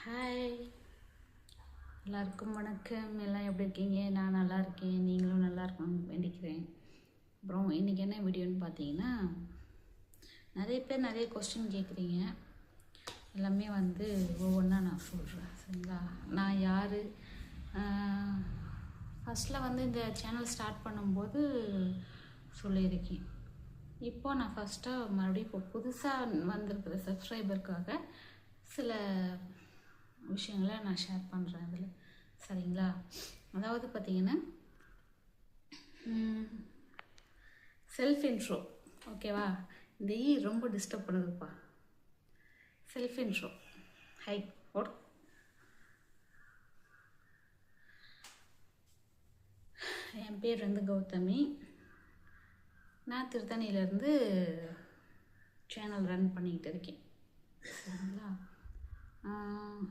Hi எல்லாருக்கும் வணக்கம். எல்லாம் எப்படி இருக்கீங்க? நான் நல்லா இருக்கேன். நீங்களும் நல்லா இருக்கணும்னு வேண்டிக்கிறேன். அப்புறம் இன்றைக்கி என்ன வீடியோன்னு பார்த்தீங்கன்னா நிறைய பேர் நிறைய கொஸ்டின் கேட்குறீங்க. எல்லாமே வந்து ஒவ்வொன்றா நான் சொல்கிறேன் சரிங்களா? நான் யார்? ஃபஸ்ட்டில் வந்து இந்த சேனல் ஸ்டார்ட் பண்ணும்போது சொல்லியிருக்கேன். இப்போ நான் ஃபஸ்ட்டாக மறுபடியும் இப்போ புதுசாக வந்திருக்கிற சப்ஸ்கிரைபருக்காக சில விஷயங்களை நான் ஷேர் பண்ணுறேன் அதில் சரிங்களா? அதாவது பார்த்தீங்கன்னா செல்ஃப் இன்ட்ரோ ஓகேவா இந்த ஈ ரொம்ப டிஸ்டர்ப் பண்ணுதுப்பா. செல்ஃப் இன்ட்ரோ ஹை ஓட் என் பேர் வந்து கௌதமி. நான் திருத்தணியிலேருந்து சேனல் ரன் பண்ணிக்கிட்டு இருக்கேன். சரிங்களா?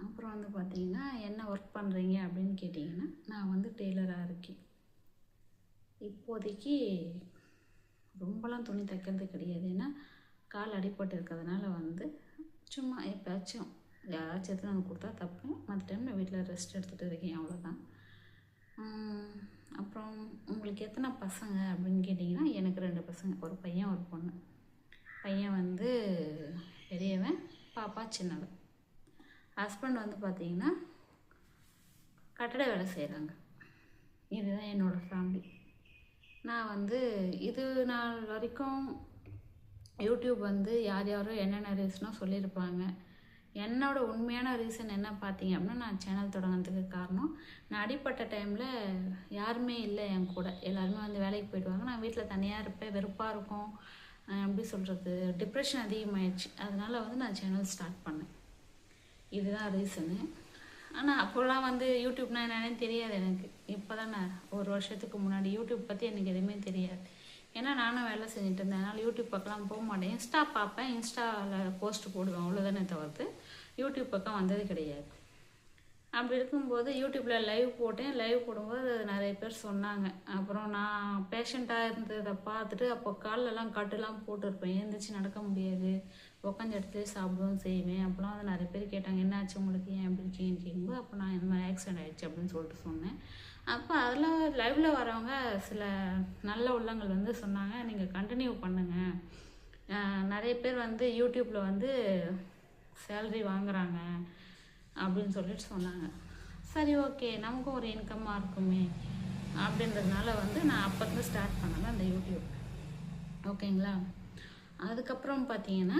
அப்புறம் வந்து பார்த்தீங்கன்னா என்ன ஒர்க் பண்ணுறீங்க அப்படின்னு கேட்டிங்கன்னா நான் வந்து டெய்லராக இருக்கேன். இப்போதைக்கு ரொம்பலாம் துணி தைக்கிறது கிடையாது. ஏன்னா கால் அடிபட்டு இருக்கிறதுனால வந்து சும்மா எப்பயாச்சும் யாராச்சும் எடுத்து நான் கொடுத்தா தப்பேன். மற்ற டைம் நான் வீட்டில் ரெஸ்ட் எடுத்துகிட்டு இருக்கேன் அவ்வளோதான் அப்புறம் உங்களுக்கு எத்தனை பசங்க அப்படின்னு கேட்டிங்கன்னா எனக்கு ரெண்டு பசங்க ஒரு பையன் ஒரு பொண்ணு. பையன் வந்து பெரியவன் பாப்பா சின்னவன். ஹஸ்பண்ட் வந்து பார்த்தீங்கன்னா கட்டட வேலை செய்கிறாங்க இதுதான் என்னோடய ஃபேமிலி நான் வந்து இது நாள் வரைக்கும் யூடியூப் வந்து யார் யாரோ என்னென்ன ரீசனோ சொல்லியிருப்பாங்க. என்னோட உண்மையான ரீசன் என்ன பார்த்தீங்க அப்படின்னா நான் சேனல் தொடங்கினதுக்கு காரணம் நான் அடிப்பட்ட டைமில் யாருமே இல்லை என் கூட. எல்லாருமே வந்து வேலைக்கு போயிடுவாங்க. நான் வீட்டில் தனியாக இருப்பேன் வெறுப்பாக இருக்கும். எப்படி சொல்கிறது டிப்ரெஷன் அதிகமாயிடுச்சு. அதனால் வந்து நான் சேனல் ஸ்டார்ட் பண்ணேன். இதுதான் ரீசனு ஆனால் அப்போல்லாம் வந்து யூடியூப்னா என்னென்னு தெரியாது எனக்கு. இப்போ தானே ஒரு வருஷத்துக்கு முன்னாடி யூடியூப் பற்றி எனக்கு எதுவுமே தெரியாது. ஏன்னா நானும் வேலை செஞ்சுட்டு இருந்தேன். அதனால் யூடியூப் பக்கம்லாம் போக மாட்டேன். இன்ஸ்டா பார்ப்பேன். இன்ஸ்டாவில் போஸ்ட் போடுவேன். அவ்வளோதானே தவிர்த்து. யூடியூப் பக்கம் வந்தது கிடையாது. அப்படி இருக்கும்போது யூடியூப்பில் லைவ் போட்டேன். லைவ் போடும்போது நிறைய பேர் சொன்னாங்க. அப்புறம் நான் பேஷண்ட்டாக இருந்ததை பார்த்துட்டு அப்போ காலெல்லாம் கட்டுலாம் போட்டிருப்பேன். எழுந்திரிச்சு நடக்க முடியாது. உட்காந்து இடத்துல சாப்பிடவும் செய்வேன். அப்போலாம் வந்து நிறைய பேர் கேட்டாங்க என்னாச்சு உங்களுக்கு? ஏன் எப்படி இருக்கீங்கன்னு கேட்கும்போது அப்போ நான் இந்த மாதிரி ஆக்சிடென்ட் ஆயிடுச்சு அப்படின்னு சொல்லிட்டு சொன்னேன். அப்போ அதில் லைவில் வரவங்க சில நல்ல உள்ளங்கள் வந்து சொன்னாங்க நீங்கள் கண்டினியூ பண்ணுங்கள் நிறைய பேர் வந்து யூடியூப்பில் வந்து சேல்ரி வாங்குறாங்க அப்படின்னு சொல்லிட்டு சொன்னாங்க. சரி ஓகே நமக்கும் ஒரு இன்கம்மாக இருக்குமே அப்படின்றதுனால வந்து நான் அப்போருந்து ஸ்டார்ட் பண்ணேன் அந்த யூடியூப். ஓகேங்களா அதுக்கப்புறம் பார்த்தீங்கன்னா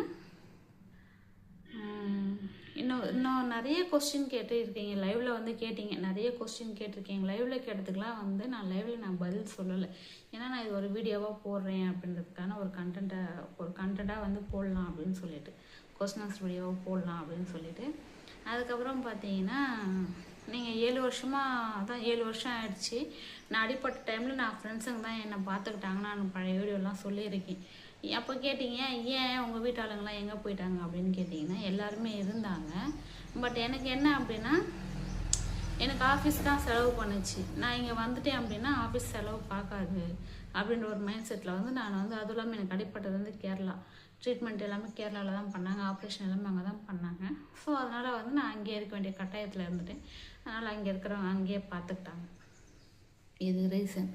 இன்னும் இன்னும் நிறைய கொஸ்டின் கேட்டிருக்கீங்க. லைவ்ல வந்து கேட்டீங்க. நிறைய கொஸ்டின் கேட்டிருக்கீங்க. லைவ்ல கேட்டதுக்கெலாம் வந்து நான் லைவ்ல நான் பதில் சொல்லலை. ஏன்னா நான் இது ஒரு வீடியோவாக போடுறேன் அப்படின்றதுக்கான ஒரு கண்டென்ட்டை ஒரு கண்டென்ட்டாக வந்து போடலாம் அப்படின்னு சொல்லிட்டு கொஸ்டின்ஸ் வீடியோவாக போடலாம் அப்படின்னு சொல்லிட்டு. அதுக்கப்புறம் பார்த்தீங்கன்னா நீங்கள் ஏழு வருஷமாக அதான் ஏழு வருஷம் ஆயிடுச்சு. நான் அடிப்பட்ட டைமில் நான் ஃப்ரெண்ட்ஸுங்க தான் என்னை பார்த்துக்கிட்டாங்க. நான் பழைய வீடியோலாம் சொல்லியிருக்கேன். அப்போ கேட்டிங்க ஏன் உங்கள் வீட்டாளுங்களாம் எங்கே போயிட்டாங்க? அப்படின்னு கேட்டிங்கன்னா எல்லாருமே இருந்தாங்க. பட் எனக்கு என்ன அப்படின்னா எனக்கு ஆஃபீஸ் தான் செலவு பண்ணுச்சு. நான் இங்கே வந்துட்டேன் அப்படின்னா ஆஃபீஸ் செலவு பார்க்காது. அப்படின்ற ஒரு மைண்ட் செட்டில் வந்து நான் வந்து அதுவும் இல்லாமல் எனக்கு அடிப்பட்டது வந்து கேரளா. ட்ரீட்மெண்ட் எல்லாமே கேரளாவில் தான் பண்ணாங்க. ஆப்ரேஷன் எல்லாமே அங்கே தான் பண்ணாங்க. ஸோ அதனால் வந்து நான் அங்கேயே இருக்க வேண்டிய கட்டாயத்தில் இருந்துட்டேன். அதனால் அங்கே இருக்கிறவங்க அங்கேயே பார்த்துக்கிட்டாங்க இது ரீசன்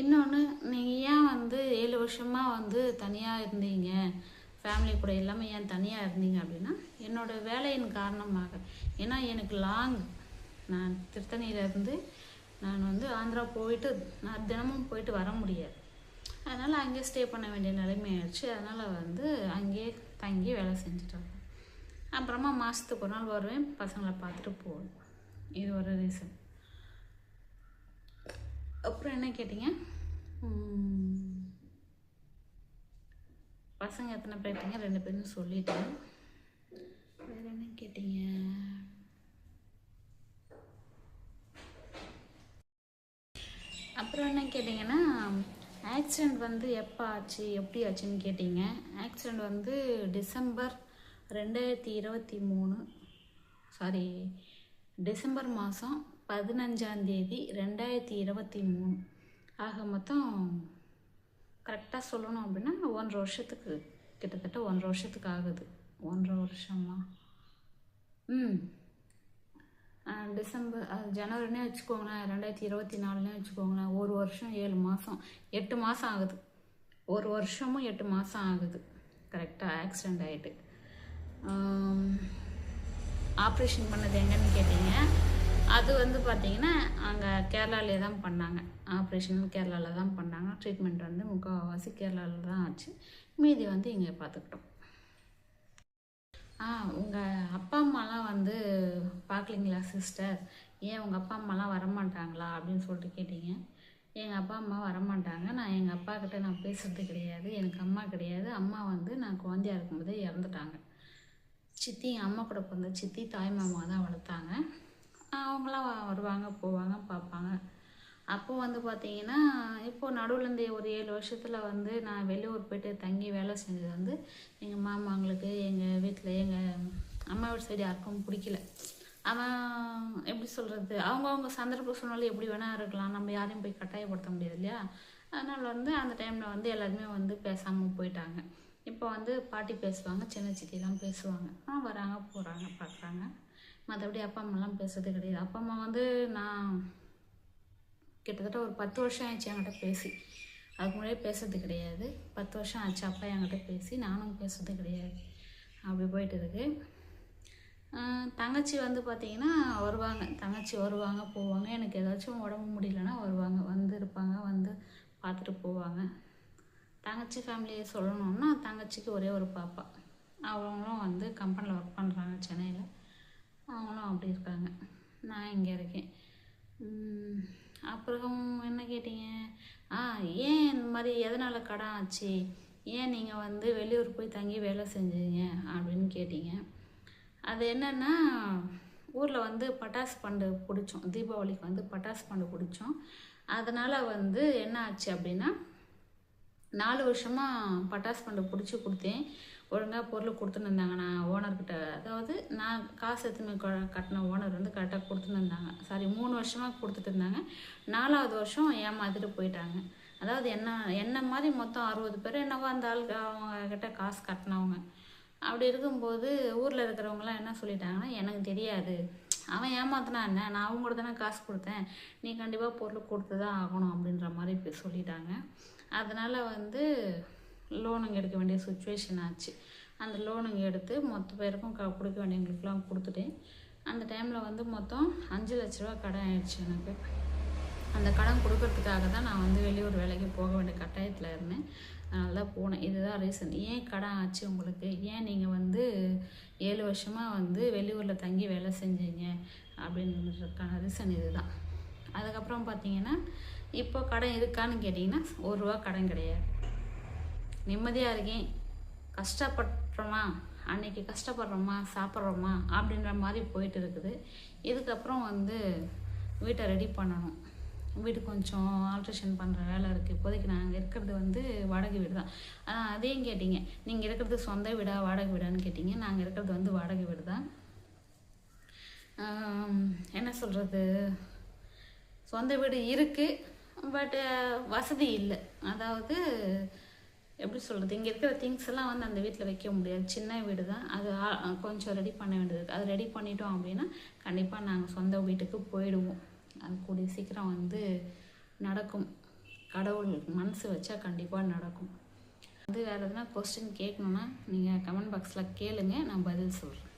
இன்னொன்று நீங்கள் ஏன் வந்து ஏழு வருஷமாக வந்து தனியாக இருந்தீங்க? ஃபேமிலி கூட இல்லாமல் ஏன் தனியாக இருந்தீங்க அப்படின்னா என்னோட வேலையின் காரணமாக. ஏன்னா எனக்கு லாங் நான் திருத்தணியிலேருந்து நான் வந்து ஆந்திரா போயிட்டு நான் தினமும் போயிட்டு வர முடியாது. அதனால் அங்கேயே ஸ்டே பண்ண வேண்டிய நிலைமை ஆயிடுச்சு அதனால் வந்து அங்கேயே தங்கி வேலை செஞ்சுட்டு அப்புறமா மாதத்துக்கு ஒரு நாள் வருவேன். பசங்களை பார்த்துட்டு போவேன். இது ஒரு ரீசன் அப்புறம் என்ன கேட்டிங்க? பசங்க எத்தனை பேர் கேட்டீங்க ரெண்டு பேரும் சொல்லிட்டேன். வேறு என்ன கேட்டீங்க? அப்புறம் என்ன கேட்டிங்கன்னா ஆக்சிடெண்ட் வந்து எப்போ ஆச்சு எப்படி ஆச்சுன்னு கேட்டிங்க. ஆக்சிடெண்ட் வந்து டிசம்பர் ரெண்டாயிரத்தி இருபத்தி மூணு சாரி டிசம்பர் மாதம் பதினஞ்சாந்தேதி ரெண்டாயிரத்தி இருபத்தி மூணு. ஆக மொத்தம் கரெக்டாக சொல்லணும் அப்படின்னா ஒன்றரை வருஷத்துக்கு கிட்டத்தட்ட ஒன்றரை வருஷத்துக்கு ஆகுது. ஒன்றரை வருஷமா? ம். டிசம்பர் ஜனவரினே வச்சுக்கோங்களேன் ரெண்டாயிரத்தி இருபத்தி நாலுனே வச்சுக்கோங்களேன் ஒரு வருஷம் ஏழு மாதம் எட்டு மாதம் ஆகுது. ஒரு வருஷமும் எட்டு மாதம் ஆகுது. கரெக்டாக ஆக்சிடெண்ட் ஆகிட்டு ஆப்ரேஷன் பண்ணது எங்கன்னு கேட்டீங்க? அது வந்து பார்த்தீங்கன்னா அங்கே கேரளாலே தான் பண்ணாங்க. ஆப்ரேஷன் கேரளாவில் தான் பண்ணாங்க. ட்ரீட்மெண்ட் வந்து முக்கால்வாசி கேரளாவில் தான் ஆச்சு. மீதி வந்து இங்கே பார்த்துக்கிட்டோம் ஆ உங்கள் அப்பா அம்மாலாம் வந்து பார்க்கலிங்களா சிஸ்டர் ஏன் உங்கள் அப்பா அம்மாலாம் வரமாட்டாங்களா அப்படின்னு சொல்லிட்டு கேட்டீங்க. எங்கள் அப்பா அம்மா வரமாட்டாங்க. நான் எங்கள் அப்பா கிட்ட நான் பேசுறது கிடையாது. எனக்கு அம்மா கிடையாது. அம்மா வந்து நான் குழந்தையாக இருக்கும்போதே இறந்துட்டாங்க. சித்தி எங்கள் அம்மா கூட பிறந்த சித்தி தாய் மாமா தான் வளர்த்தாங்க அவங்களாம் வருவாங்க போவாங்க பார்ப்பாங்க. அப்போ வந்து பார்த்தீங்கன்னா இப்போது நடுவில் இந்த ஒரு ஏழு வருஷத்தில் வந்து நான் வெளியூர் போயிட்டு தங்கி வேலை செஞ்சது வந்து எங்கள் மாமாங்களுக்கு எங்கள் வீட்டில் எங்கள் அம்மா வீட்டு சைடு யாருக்கும் பிடிக்கல. அவன் எப்படி சொல்கிறது அவங்கவுங்க சந்தர்ப்ப சூழ்நிலை எப்படி வேணால் இருக்கலாம். நம்ம யாரையும் போய் கட்டாயப்படுத்த முடியாது இல்லையா? அதனால் வந்து அந்த டைமில் வந்து எல்லாருமே வந்து பேசாமல் போயிட்டாங்க. இப்போ வந்து பாட்டி பேசுவாங்க சின்ன சித்திலாம் பேசுவாங்க. ஆ வராங்க போகிறாங்க பார்க்குறாங்க மற்றபடி அப்பா அம்மாலாம் பேசுறது கிடையாது. அப்பா அம்மா வந்து நான் கிட்டத்தட்ட ஒரு பத்து வருஷம் ஆயிடுச்சு என்கிட்ட பேசி. அதுக்கு முன்னாடியே பேசுறது கிடையாது. பத்து வருஷம் ஆச்சு அப்பா என்கிட்ட பேசி நானும் பேசுறது கிடையாது. அப்படி போயிட்டு இருக்கு. தங்கச்சி வந்து பார்த்தீங்கன்னா வருவாங்க. தங்கச்சி வருவாங்க போவாங்க. எனக்கு ஏதாச்சும் உடம்பு முடியலன்னா வருவாங்க. வந்து இருப்பாங்க வந்து பார்த்துட்டு போவாங்க. தங்கச்சி ஃபேமிலியை சொல்லணும்னா தங்கச்சிக்கு ஒரே ஒரு பாப்பா. அவங்களும் வந்து கம்பெனியில் ஒர்க் பண்ணுறாங்க சென்னையில். அவங்களும் அப்படி இருக்காங்க. நான் இங்கே இருக்கேன். கேட்டீங்க? ஆ ஏன் இந்த மாதிரி எதனால் கடன் ஆச்சு? ஏன் நீங்கள் வந்து வெளியூர் போய் தங்கி வேலை செஞ்சீங்க? அப்படின்னு கேட்டீங்க. அது என்னென்னா ஊரில் வந்து பட்டாசு பண்டு பிடிச்சோம். தீபாவளிக்கு வந்து பட்டாசு பண்டு பிடிச்சோம். அதனால் வந்து என்ன ஆச்சு அப்படின்னா நாலு வருஷமாக பட்டாசு பண்டு பிடிச்சி கொடுத்தேன். ஒழுங்காக பொருள் கொடுத்துன்னு இருந்தாங்க நான் ஓனர்கிட்ட அதாவது நான் காசு எடுத்துன்னு கட்டின ஓனர் வந்து கரெக்டாக கொடுத்துன்னு இருந்தாங்க. சாரி மூணு வருஷமாக கொடுத்துட்டு இருந்தாங்க. நாலாவது வருஷம் ஏமாத்திட்டு போயிட்டாங்க. அதாவது என்ன என்ன மாதிரி மொத்தம் அறுபது பேர் என்னவோ அந்த ஆளுக்கு அவங்க கிட்ட காசு கட்டினவங்க. அப்படி இருக்கும்போது ஊரில் இருக்கிறவங்களாம் என்ன சொல்லிட்டாங்கன்னா எனக்கு தெரியாது. அவன் ஏமாத்தினா என்ன? நான் அவங்களோட தானே காசு கொடுத்தேன். நீ கண்டிப்பாக பொருள் கொடுத்து தான் ஆகணும் அப்படின்ற மாதிரி இப்போ சொல்லிட்டாங்க. அதனால் வந்து லோனுங்க எடுக்க வேண்டிய சுச்சுவேஷன் ஆச்சு. அந்த லோனுங்க எடுத்து மொத்த பேருக்கும் க கொடுக்க வேண்டியவங்களுக்குலாம் கொடுத்துட்டேன். அந்த டைமில் வந்து மொத்தம் அஞ்சு லட்ச ரூபா கடன் ஆயிடுச்சு எனக்கு. அந்த கடன் கொடுக்கறதுக்காக தான் நான் வந்து வெளியூர் வேலைக்கு போக வேண்டிய கட்டாயத்தில் இருந்தேன். அதனால தான் போனேன். இதுதான் ரீசன் ஏன் கடன் ஆச்சு உங்களுக்கு? ஏன் நீங்கள் வந்து ஏழு வருஷமாக வந்து வெளியூரில் தங்கி வேலை செஞ்சீங்க? அப்படின்றதுக்கான ரீசன் இதுதான். அதுக்கப்புறம் பார்த்தீங்கன்னா இப்போ கடன் இருக்கான்னு கேட்டிங்கன்னா ஒரு ரூபா கடன் கிடையாது. நிம்மதியாக இருக்கேன். கஷ்டப்படுறோமா? அன்னைக்கு கஷ்டப்படுறோமா? சாப்பிட்றோமா? அப்படின்ற மாதிரி போயிட்டு இருக்குது. இதுக்கப்புறம் வந்து வீட்டை ரெடி பண்ணணும். வீடு கொஞ்சம் ஆல்ட்ரேஷன் பண்ணுற வேலை இருக்குது இப்போதைக்கு நாங்கள் இருக்கிறது வந்து வாடகை வீடு தான். ஆனால் அதையும் கேட்டிங்க. நீங்கள் இருக்கிறது சொந்த வீடா வாடகை வீடான்னு கேட்டிங்க. நாங்கள் இருக்கிறது வந்து வாடகை வீடு தான். என்ன சொல்கிறது சொந்த வீடு இருக்குது பட் வசதி இல்லை. அதாவது எப்படி சொல்கிறது இங்கே இருக்கிற திங்ஸ் எல்லாம் வந்து அந்த வீட்டில் வைக்க முடியாது. சின்ன வீடு தான் அது கொஞ்சம் ரெடி பண்ண வேண்டியது இருக்குது அது ரெடி பண்ணிட்டோம் அப்படின்னா கண்டிப்பாக நாங்கள் சொந்த வீட்டுக்கு போயிடுவோம். அது கூடிய சீக்கிரம் வந்து நடக்கும். கடவுள் மனசு வச்சா கண்டிப்பாக நடக்கும். அது வேறு எதுனா கொஸ்டின் கேட்கணுன்னா நீங்கள் கமெண்ட் பாக்ஸில் கேளுங்க. நான் பதில் சொல்கிறேன்